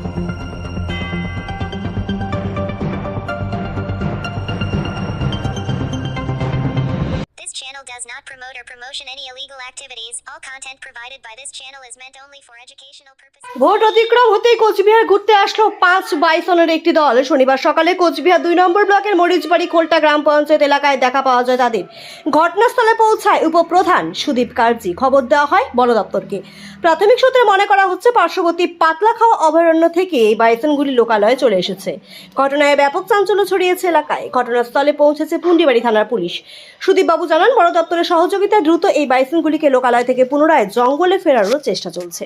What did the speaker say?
Thank you. Does not promote or promotion any illegal activities. All content provided by this channel is meant only for educational purposes. Vote অতিক্রম হতেই কোচবিহার ঘুরতে আসলো পাঁচ বাইসনের একটি দল। শনিবার সকালে কোচবিহার দুই নম্বর ব্লকের মরিচবাড়ি খোলটা গ্রাম পঞ্চায়েত এলাকায় দেখা পাওয়া যায় তাদের। ঘটনাস্থলে পৌঁছায় উপপ্রধান সুদীপ কার্জি। খবর দেওয়া হয় বন দপ্তরকে। প্রাথমিক সূত্রে মনে করা হচ্ছে, পার্শ্ববর্তী পাতলাখাওয়া অভয়ারণ্য থেকে এই বাইসনগুলি লোকালয়ে চলে এসেছে। ঘটনায় ব্যাপক চাঞ্চল্য ছড়িয়েছে এলাকায়। ঘটনাস্থলে পৌঁছেছে পুন্ডিবাড়ি থানার পুলিশ। সুদীপবাবু জানান বন দপ্তরের সহযোগিতায় দ্রুত এই বাইসনগুলিকে লোকালয় থেকে পুনরায় জঙ্গলে ফেরারও চেষ্টা চলছে।